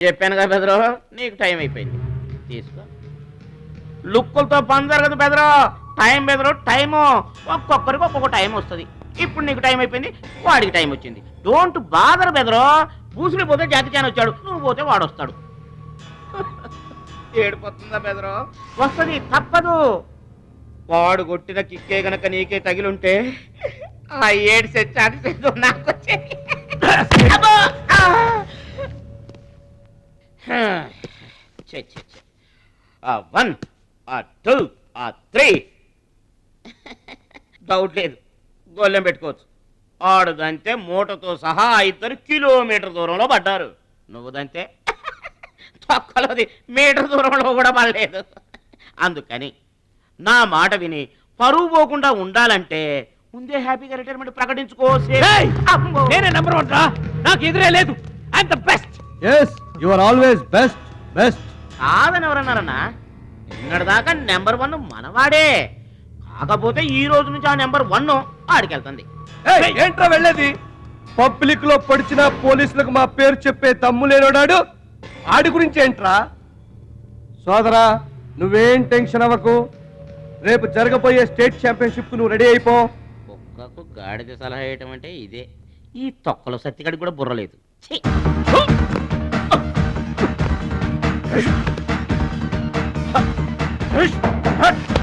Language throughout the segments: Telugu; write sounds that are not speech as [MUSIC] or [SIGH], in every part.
చెప్పాను కదా బెదరు నీకు టైం అయిపోయింది. తీసుకో. లుక్కులతో పని జరగదు బెదరు టైం బెదరు టైము. ఒక్కొక్కరికి ఒక్కొక్క టైం వస్తుంది. ఇప్పుడు నీకు టైం అయిపోయింది వాడికి టైం వచ్చింది. డోంట్ బాదర్ బెదరు పూసులు పోతే జాతి చాన్ వచ్చాడు నువ్వు పోతే వాడు వస్తాడు. [LAUGHS] ఏడిపోతుందా బెదరు వస్తుంది తప్పదు. వాడు కొట్టిన కిక్కే గనక నీకే తగిలుంటే ఆ ఏడు సెట్ చాటి సెట్ నాకు వచ్చేది. [LAUGHS] వన్ ఆ టూ ఆ త్రీ. డౌట్ లేదు. గోళ్ళెం పెట్టుకోవచ్చు. ఆడుదంతే మూటతో సహా ఆ ఇద్దరు కిలోమీటర్ దూరంలో పడ్డారు. నువ్వుదంతే తొక్కలోది మీటర్ దూరంలో కూడా పడలేదు. అందుకని నా మాట విని పరువు పోకుండా ఉండాలంటే ముందే హ్యాపీగా రిటైర్మెంట్ ప్రకటించుకో ఏయ్! అమ్మో. నేనే నెంబర్ వన్ రా. నాకు ఎదురే లేదు. I'm the best. Yes you are always best best కాదని ఎవరన్నారన్నా నిన్నటిదాకా నెంబర్ వన్ మనవాడే. కాకపోతే ఈ రోజు నుంచి ఆ నెంబర్ వన్ ఆడికెళ్తుంది. ఏంట్రా వెళ్ళేది? పబ్లిక్లో పడిచిన పోలీసులకు మా పేరు చెప్పే దమ్ము లేనోడాడు? ఆడి గురించి ఏంట్రా? సోదరా నువ్వేం టెన్షన్ అవ్వకు. రేపు జరగబోయే స్టేట్ ఛాంపియన్షిప్ నువ్వు రెడీ అయిపో. కుక్కకు గాడిద సలహా వేయటం అంటే ఇదే. ఈ తొక్కలో సత్తిగడికి కూడా బుర్రలేదు ఛీ!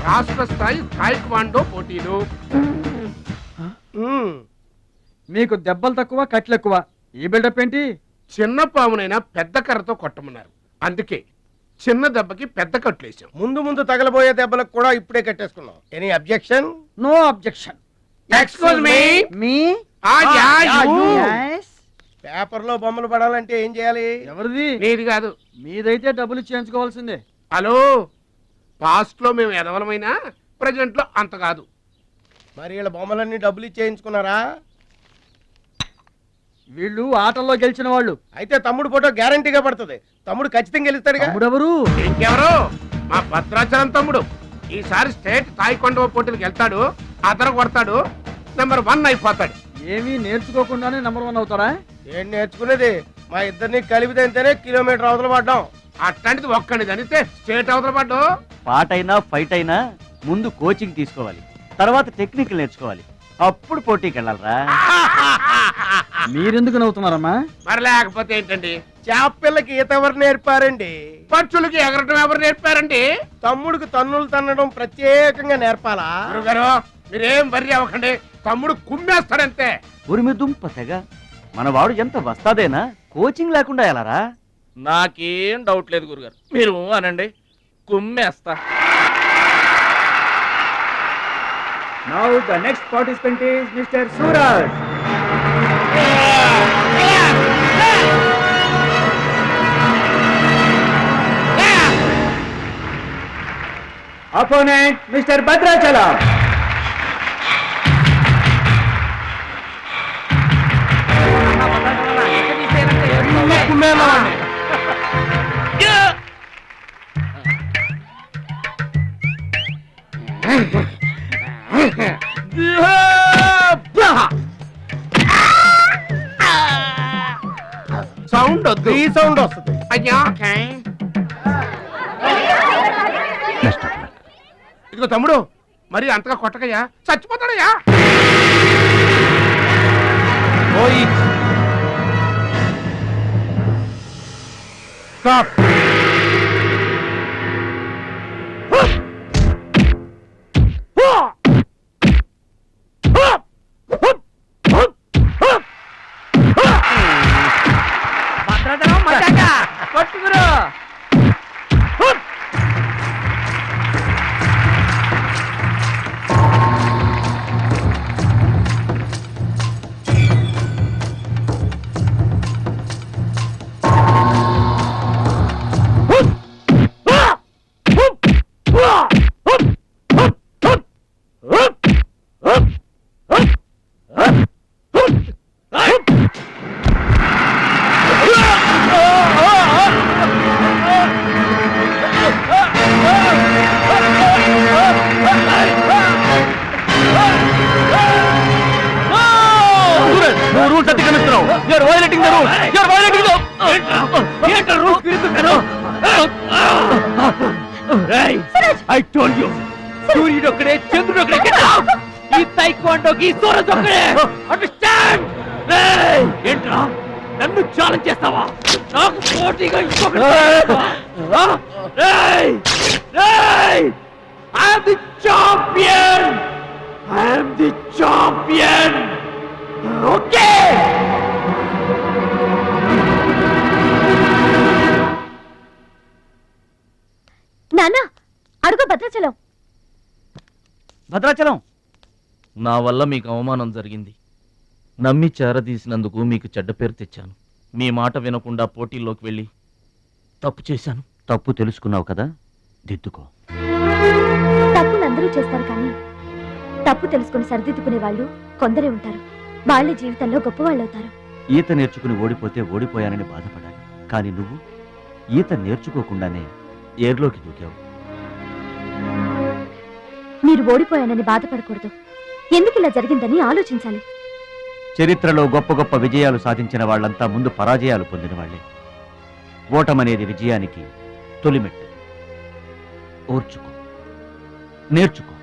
రాష్ట్ర స్థాయి తాయిక్వాండో పోటీలు. మీకు దెబ్బలు తక్కువ కట్లు ఎక్కువ ఈ బిల్డప్ ఏంటి? చిన్న పామునైనా పెద్ద కర్రతో కొట్టమన్నారు. అందుకే చిన్న దెబ్బకి పెద్ద కట్లేసాం ముందు ముందు తగలబోయే దెబ్బలకు కూడా ఇప్పుడే కట్టేసుకున్నాం. Any objection no objection excuse me మీ పేపర్లో బొమ్మలు పడాలంటే ఏం చేయాలి? ఎవరిది? నీది కాదు. మీదైతే డబ్బులు చేయించుకోవాల్సిందే. హలో? పాస్ట్లో మేము ఎదవలమైనా ప్రజెంట్లో అంత కాదు. మరి వీళ్ళ బొమ్మలన్నీ డబ్బులు ఇచ్చేయించుకున్నారా వీళ్ళు ఆటల్లో గెలిచిన వాళ్ళు. అయితే తమ్ముడు ఫోటో గ్యారంటీగా పడుతుంది. తమ్ముడు ఖచ్చితంగా గెలుస్తాడుగా? తమ్ముడెవరు? ఇంకెవరు? మా భద్రాచలం తమ్ముడు. ఈసారి స్టేట్ తాయికొండ పోటీలకు వెళ్తాడు అదర కొడతాడు నెంబర్ వన్ అయిపోతాడు. ఏమీ నేర్చుకోకుండానే నెంబర్ వన్ అవుతారా ఏం నేర్చుకునేది? మా ఇద్దరిని కలిపితేనే కిలోమీటర్ అవతల పడ్డాం. అట్లాంటిది ఒక్కడిది అనితే స్టేట్ అవతల పడ్డు. పాట అయినా ఫైట్ అయినా ముందు కోచింగ్ తీసుకోవాలి. తర్వాత టెక్నిక్ నేర్చుకోవాలి. అప్పుడు పోటీకి వెళ్ళాలరా. [LAUGHS] మీరెందుకు నవ్వుతున్నారమ్మా? మరి లేకపోతే ఏంటండి? చేప పిల్లకి ఈత ఎవరు నేర్పారండి? పక్షులకి ఎగరటం ఎవరు నేర్పారండి? తమ్ముడికి తన్నులు తన్నడం ప్రత్యేకంగా నేర్పాలా? గురుగారు మీరేం వర్రి అవ్వకండి. తమ్ముడు కుమ్మేస్తాడంతే. ఉరిమి దుంప మన వాడు ఎంత వస్తాదేనా? కోచింగ్ లేకుండా ఎలారా? నాకేం డౌట్ లేదు గురుగారు. మీరు అనండి. కుమ్మేస్తా. Now the next participant is mister Suraj opponent mister Bhadrachalam sound వద్దు. ఈ సౌండ్ వస్తుంది. ఇదిగో తమ్ముడు మరి అంతగా కొట్టకయ్యా. చచ్చిపోతాడయ్యా. స్టాప్ [LAUGHS] కొట్టుకురు. చేస్తున్నారు ఎవరు వైలెంట్ థియేటర్ రూల్స్ తిరుగుతున్నారు ఐ టోల్డ్ యు సూర్యుడు ఒకడే చంద్రుడు ఒకడే ఈ తైక్వాండోకి సూరజ్ ఒకడే అండర్స్టాండ్ ఏంట్రా? నన్ను ఛాలెంజ్ చేస్తావా? నాకు పోటీగా ఇంకొకటి I'm the champion I'm the champion Bhadrachalam. నా వల్ల మీకు అవమానం జరిగింది. నమ్మి చేరదీసినందుకు మీకు చెడ్డ పేరు తెచ్చాను. మీ మాట వినకుండా పోటీల్లోకి వెళ్ళి తప్పు చేశాను. తప్పు తెలుసుకున్నావు కదా? దిద్దుకో. తప్పులు అందరూ చేస్తారు కానీ తప్పు తెలుసుకుని సరిదిద్దుకునే వాళ్ళు కొందరే ఉంటారు. వాళ్ళ జీవితంలో గొప్పవాళ్ళు అవుతారు ఈత నేర్చుకుని ఓడిపోతే ఓడిపోయానని బాధపడాలి. కానీ నువ్వు ఈత నేర్చుకోకుండానే ఏర్లోకి దూకావు. మీరు ఓడిపోయానని బాధపడకూడదు. ఎందుకు ఇలా జరిగిందని ఆలోచించాలి. చరిత్రలో గొప్ప గొప్ప విజయాలు సాధించిన వాళ్ళంతా ముందు పరాజయాలు పొందిన వాళ్ళే. ఓటమనేది విజయానికి తొలిమెట్టు. ఓర్చుకో. నేర్చుకో.